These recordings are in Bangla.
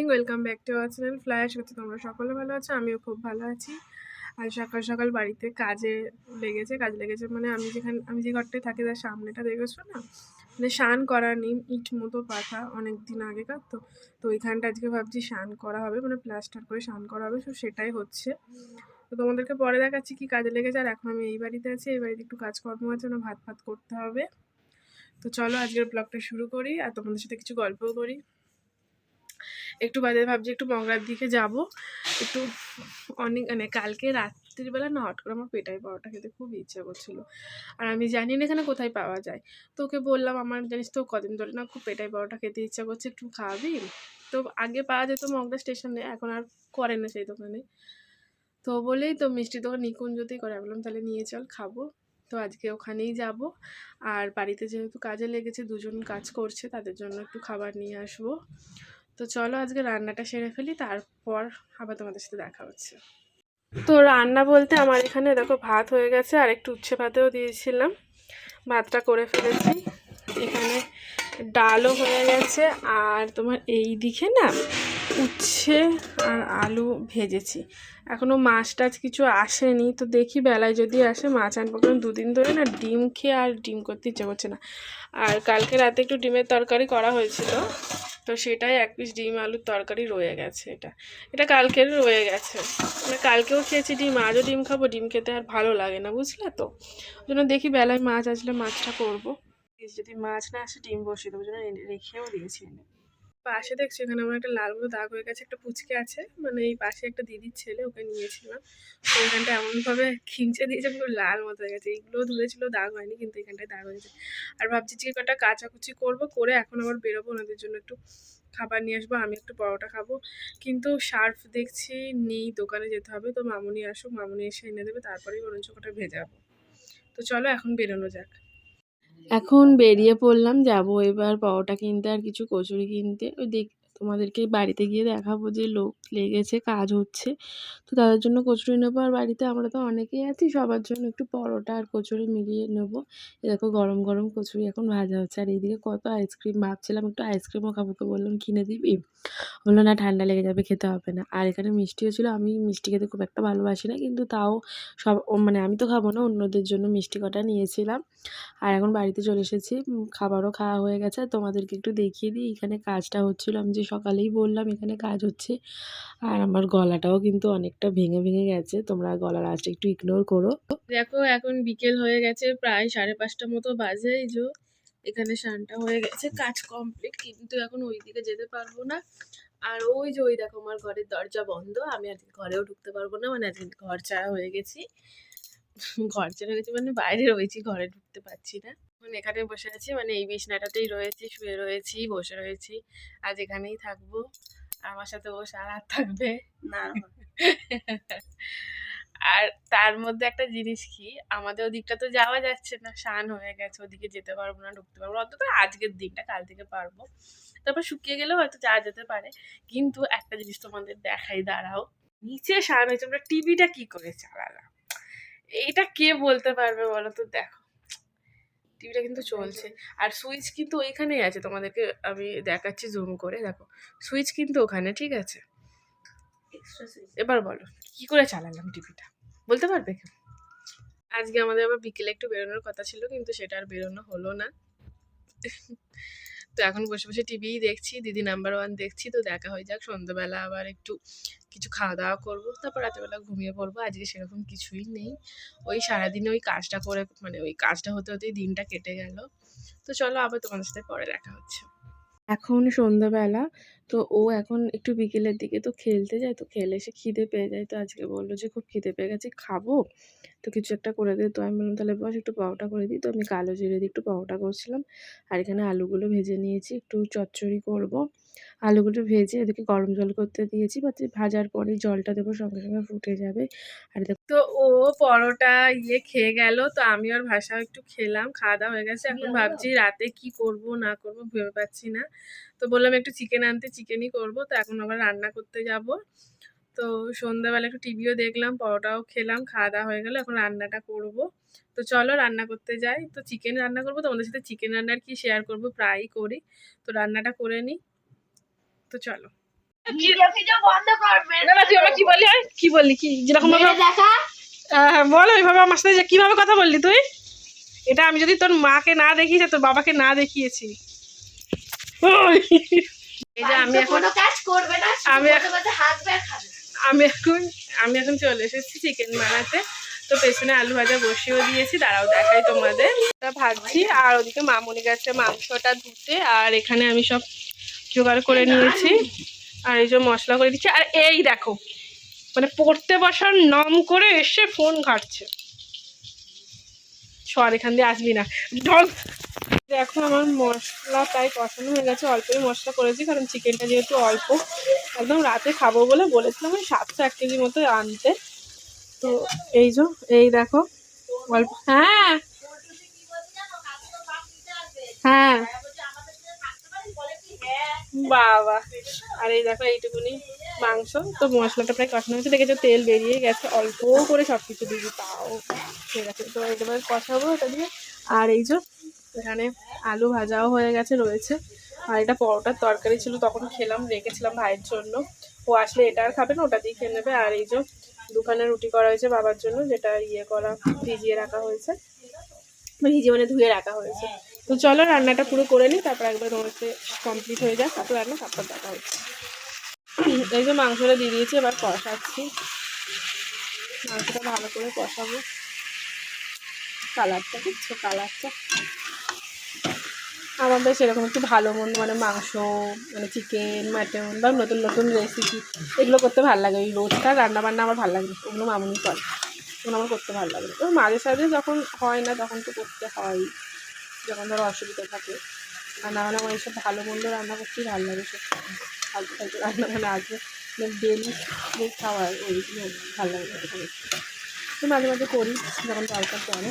Morning welcome back to our channel ফ্লায়াস হচ্ছে তোমরা সকলে ভালো আছো? আমিও খুব ভালো আছি। আর সকাল সকাল বাড়িতে কাজে লেগেছে। কাজ লেগেছে মানে আমি যেখানে আমি যে ঘরটায় থাকি, তার সামনেটা দেখেছ না? মানে স্নান করা নেই, ইট মতো পাতা অনেক দিন আগেকার তো। তো ওইখানটা আজকে ভাবছি স্নান করা হবে মানে প্লাস্টার করে স্নান করা হবে, তো সেটাই হচ্ছে। তো তোমাদেরকে পরে দেখাচ্ছি কি কাজে লেগেছে। আর এখন আমি এই বাড়িতে আছি, এই বাড়িতে একটু কাজকর্ম আছে না ভাত ফাত করতে হবে। তো চলো আজকের ব্লগটা শুরু করি, আর তোমাদের সাথে কিছু গল্পও করি। একটু বাদে ভাবছি একটু মগরার দিকে যাব। একটু অনেক মানে কালকে রাত্রিবেলা না হট করে আমার পেটাই পাওয়াটা খেতে খুব ইচ্ছা করছিল। আর আমি জানি না এখানে কোথায় পাওয়া যায়। তো ওকে বললাম, আমার জানিস তো কদিন ধরে না খুব পেটাই পাওয়াটা খেতে ইচ্ছা করছে, একটু খাওয়াবি তো আগে পাওয়া যেত মগরা স্টেশনে, এখন আর করে না সেই দোকানে। তো বলেই তো মিষ্টি দোকান নিকুঞ্জতেই করে। বললাম, তাহলে নিয়ে চল, খাব। তো আজকে ওখানেই যাব। আর বাড়িতে যেহেতু কাজে লেগেছে, দুজন কাজ করছে, তাদের জন্য একটু খাবার নিয়ে আসব। তো চলো আজকে রান্নাটা সেরে ফেলি, তারপর আবার তোমাদের সাথে দেখা হচ্ছে। তো রান্না বলতে আমার এখানে দেখো ভাত হয়ে গেছে, আর একটু উচ্ছে ভাতেও দিয়েছিলাম। ভাতটা করে ফেলেছি। এখানে ডালও হয়ে গেছে, আর তোমার এই দিকে না উচ্ছে আর আলু ভেজেছি। এখনও মাছ টাছ কিছু আসেনি, তো দেখি বেলায় যদি আসে মাছ আনব, কারণ দুদিন ধরে না ডিম খেয়ে আর ডিম করতে ইচ্ছে করছে না। আর কালকে রাতে একটু ডিমের তরকারি করা হয়েছিল তো সেটাই এক পিস ডিম আলুর তরকারি রয়ে গেছে এটা। এটা কালকের রয়ে গেছে। মানে কালকেও খেয়েছি ডিম, আজও ডিম খাব, ডিম খেতে আর ভালো লাগে না, বুঝলে তো? জন্য দেখি বেলায় মাছ আসলে মাছটা করব। যদি মাছ না আসে, ডিম বসিয়ে দেবো জন্য রেখেও দিয়েছি। পাশে দেখছি, এখানে আমার একটা লাল মতো দাগ হয়ে গেছে, একটা পুচকে আছে। মানে এই পাশে একটা দিদির ছেলে, ওকে নিয়েছিলাম। তো এখানটা এমনভাবে খিঞ্চে দিয়েছে, পুরো লাল মতো হয়ে গেছে। এইগুলোও ধরেছিল দাগ হয়নি, কিন্তু এখানটায় দাগ হয়েছে আর ভাবছি যে কটা কাচাকুচি করব, করে এখন আবার বেরোবো ওনাদের জন্য একটু খাবার নিয়ে আসব, আমি একটু পরোটা খাব। কিন্তু সার্ফ দেখছি নেই, দোকানে যেতে হবে। তো মামুনি আসুক, মামুনি এসে এনে দেবে, তারপরেই বরঞ্চ কটা ভেজাবো। তো চলো, এখন বেরোনো যাক। এখন বেরিয়ে পড়লাম যাব এবার পরোটা কিনতে আর কিছু কচুরি কিনতে। ওই দেখ তোমাদেরকে বাড়িতে গিয়ে দেখাবো যে লোক লেগেছে, কাজ হচ্ছে। তো তাদের জন্য কচুরি নেব আর বাড়িতে আমরা তো অনেকেই আছি, সবার জন্য একটু পরোটা আর কচুরি মিলিয়ে নেব। দেখো গরম গরম কচুরি এখন ভাজা হচ্ছে আর এইদিকে কত আইসক্রিম, ভাবছিলাম একটু আইসক্রিমও খাব বললাম কিনে দিবি? বলল না, ঠান্ডা লেগে যাবে, খেতে হবে না। আর এখানে মিষ্টিও ছিল, আমি মিষ্টি খেতে খুব একটা ভালোবাসি না, কিন্তু তাও সব মানে আমি তো খাব না, অন্যদের জন্য মিষ্টি কটা নিয়েছিলাম। আর এখন বাড়িতে চলে এসেছি খাবারও খাওয়া হয়ে গেছে তোমাদেরকে একটু দেখিয়ে দিই, এখানে কাজটা হচ্ছিল আমি যে সকালেই বললাম, এখানে কাজ হচ্ছে। আর আমার গলাটাও কিন্তু অনেকটা ভেঙে ভেঙে গেছে। তোমরা গলার আঁচটা একটু ইগনোর করো। দেখো, এখন বিকেল হয়ে গেছে, প্রায় সাড়ে পাঁচটা মতো বাজে এই যে। এখানে স্নানটা হয়ে গেছে, কাজ কমপ্লিট কিন্তু এখন ওই দিকে যেতে পারব না। আর ওই যে, ওই দেখো, আমার ঘরের দরজা বন্ধ। আমি আজকে ঘরেও ঢুকতে পারব না মানে আজকে ঘর ছাড়া হয়ে গেছি। ঘর ছাড়া হয়ে গেছি মানে বাইরে রয়েছি, ঘরে ঢুকতে পারছি না। মানে এখানে বসে আছি মানে এই বিছনাটাতেই রয়েছি শুয়ে রয়েছি বসে রয়েছি। আজ এখানেই থাকব। আমার সাথে ও সারা থাকবে। না। আর তার মধ্যে একটা জিনিস কি আমাদের ওদিকটা তো যাওয়া যাচ্ছে না শান হয়ে গেছে ওদিকে যেতে পারব না ঢুকতে পারব অন্তত আজকের দিনটা কাল থেকে পারব। তারপর শুকিয়ে গেলেও হয়তো যাওয়া যেতে পারে। কিন্তু একটা জিনিস তোমাদের দেখাই দাঁড়াও। নিচে শান হয়েছে আমরা টিভিটা কি করে চালালাম? এইটা কে বলতে পারবে বলো তো দেখো। টিভিটা কিন্তু চলছে। আর সুইচ কিন্তু ওইখানেই আছে তোমাদেরকে আমি দেখাচ্ছি জুম করে দেখো। সুইচ কিন্তু ওখানে ঠিক আছে? এবার বলো কি করে চালালাম টিভিটা বলতে পারবে কেউ? আজকে আমাদের আবার বিকেলে একটু বেরোনোর কথা ছিল কিন্তু সেটা আর বেরোনো হলো না। তো এখন বসে বসে টিভিই দেখছি, দিদি নাম্বার ওয়ান দেখছি, তো দেখা হয়ে যাক, সন্ধ্যাবেলা আবার একটু কিছু খাওয়া দাওয়া করব, তারপর রাতেবেলা ঘুমিয়ে পড়ব, আজকে সেরকম কিছুই নেই। ওই সারাদিনে ওই কাজটা করে মানে ওই কাজটা হতে, হতেই দিনটা কেটে গেল। তো চলো আবার তোমাদের সাথে পরে দেখা হচ্ছে। এখন সন্ধ্যাবেলা, তো ও এখন একটু বিকেলের দিকে তো খেলতে যায়, তো খেলে এসে খিদে পেয়ে যায়। তো আজকে বলল যে, খুব খিদে পেয়ে গেছে, খাব? তো কিছু একটা করে দে। তো আমি বললাম, তাহলে বস, একটু পাওটা করে দিই। তো আমি কালো জিরে দিয়ে একটু পাওটা করছিলাম। আর এখানে আলুগুলো ভেজে নিয়েছি, একটু চচ্চড়ি করব। আলুগুলো ভেজে এদিকে গরম জল করতে দিয়েছি। বা ভাজার পরে জলটা দেবো সঙ্গে সঙ্গে ফুটে যাবে। আর তো ও পরোটা ইয়ে খেয়ে গেল তো আমি ওর ভাষাও একটু খেলাম খাওয়া দাওয়া হয়ে গেছে। এখন ভাবছি রাতে কি করব না করব ভেবে পাচ্ছি না। তো বললাম একটু চিকেন আনতে চিকেনই করব। তো এখন আবার রান্না করতে যাব। তো সন্ধ্যাবেলা একটু টিভিও দেখলাম পরোটাও খেলাম খাওয়া দাওয়া হয়ে গেলো এখন রান্নাটা করব। তো চলো রান্না করতে যাই। তো চিকেন রান্না করব তোমাদের সাথে চিকেন রান্নার কি শেয়ার করব প্রায়ই করি। তো রান্নাটা করে নিই। তো চলো। কি বললি? কি বললি? কি যেরকম হ্যাঁ বল ওইভাবে আমার সাথে কীভাবে কথা বললি তুই? এটা আমি যদি তোর মাকে না দেখিয়েছি তোর বাবাকে না দেখিয়েছি। এই যে আমি এখন কোনো কাজ করবে না আমি আমি এখন- আমি এখন চলে এসেছি চিকেন বানাতে। তো পেছনে আলু ভাজা বসিয়েও দিয়েছি দাঁড়াও দেখাই তোমাদের। ভাজছি আর ওদিকে মামুনি গেছে মাংসটা ধুতে আর এখানে আমি সব জোগাড় করে নিয়েছি। আর এই যে মশলা করে দিচ্ছি। আর এই দেখো মানে পড়তে বসার নম করে এসে ফোন ঘাটছে। সর এখান দিয়ে আসবি না। ঢল দেখো আমার মশলা প্রায় কষানো হয়ে গেছে অল্পই মশলা করেছি কারণ চিকেনটা যেহেতু অল্প। একদম রাতে খাব বলে বলেছিলাম ওই সাতশো এক কেজি মতো আনতে। তো এই যে এই দেখো অল্প হ্যাঁ। হ্যাঁ। বাবা। আর এই দেখো এইটুকুনি মাংস। তো মশলাটা প্রায় কষানো হয়েছে। দেখেছ, তেল বেরিয়ে গেছে। অল্প করে সব কিছু দিবি, তাও। ঠিক আছে, তো এবার কষাবো এটা দিয়ে। আর এই যে, এখানে আলু ভাজাও হয়ে গেছে, রয়েছে। আর এটা পরোটার তরকারি ছিল, তখন খেলাম, রেখেছিলাম ভাইয়ের জন্য। ও আসলে এটা আর খাবে না, ওটা দিয়ে খেয়ে নেবে। আর এই যে দোকানে রুটি করা হয়েছে বাবার জন্য, যেটা ইয়ে করা, ভিজিয়ে রাখা হয়েছে। ভিজিয়ে মানে ধুয়ে রাখা হয়েছে। তো চলো রান্নাটা পুরো করে নিই, তারপর একবার তোমাকে কমপ্লিট হয়ে যাক, তারপর রান্না, তারপর দেখা হচ্ছে এই যে মাংসটা দিয়ে দিয়েছি, এবার কষাচ্ছি। মাংসটা ভালো করে কষাবো। কালারটা দেখছ কালারটা। আমাদের সেরকম একটু ভালো মন্দ মানে মাংস মানে চিকেন মাটন বা নতুন নতুন রেসিপি এগুলো করতে ভালো লাগে। ওই রোজকার রান্না বান্না আমার ভালো লাগে ওগুলো মামুনি করে। ওগুলো আমার করতে ভালো লাগে ওই মাঝে সাঝে যখন হয় না, তখন তো করতে হয়। যখন ধরো অসুবিধা থাকে, আর না হলে আমার এইসব ভালো মন্দ রান্না করতেই ভালো লাগে সব ফালতু ফালতু রান্না মানে আছে ডেলি খাওয়ার, ওইগুলো ভালো লাগে মাঝে মাঝে করি, যখন দরকার পড়ে।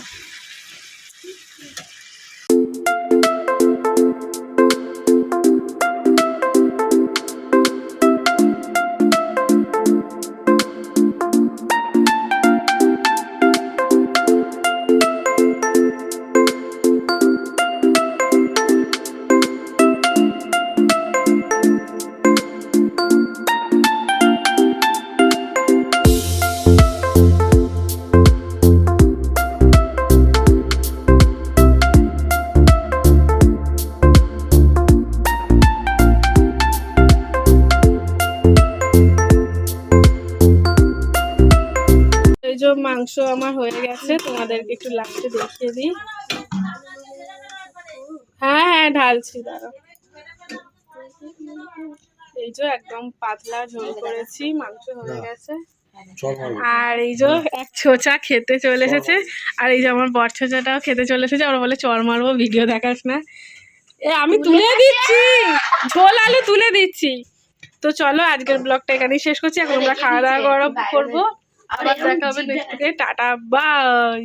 মাংস আমার হয়ে গেছে তোমাদেরকে একটু লাস্টে দেখিয়ে দিই। হ্যাঁ হ্যাঁ ঢালছি দাঁড়া এই যে একদম পাতলা ঝোল করেছি মাংস হয়ে গেছে। আর এই যে এক ছোচা খেতে চলে এসেছে আর এই যে আমার বর ছোচাটাও খেতে চলে এসেছে ওরা বলে চর মারবো ভিডিও দেখাস না। এ আমি তুলে দিচ্ছি। ঝোল আলু তুলে দিচ্ছি। তো চলো আজকের ব্লগটা এখানেই শেষ করছি এখন আমরা খাওয়া দাওয়া করব। আবার দেখা হবে নেক্সট টাটা বাই